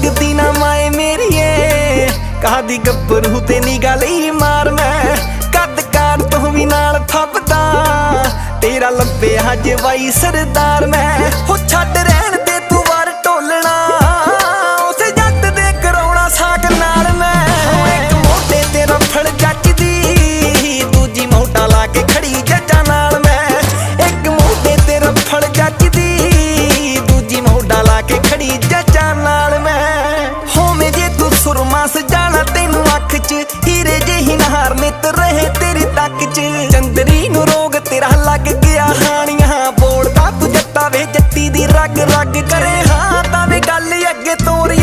ਲੱਗਦੀ ਨਾ ਮਾਏ ਮੇਰੀਏ। ਕਾਦੀ ਗੱਭਰੂ ਤੇ ਨਿਗਾਹ ਲਈ ਮਾਰ ਮੈਂ। ਕੱਦ ਕਾਰ ਤੂੰ ਵੀ ਨਾਲ ਥੱਪਦਾ। ਤੇਰਾ ਲੱਭਿਆ ਜਵਾਈ ਸਰਦਾਰ ਮੈਂ। ਹੋ ਛੱਡ ਚੰਦਰੀ ਨੂੰ ਰੋਗ ਤੇਰਾ ਲੱਗ ਗਿਆ, ਹਾਣੀਆਂ ਬੋਲਦਾ ਤੂੰ ਜੱਟਾ ਵੇ ਜੱਟੀ ਦੀ ਰੱਗ ਰੱਗ ਕਰੇ, ਹਾਂ ਤਾਂ ਵੀ ਗੱਲ ਅੱਗੇ ਤੋਰੀ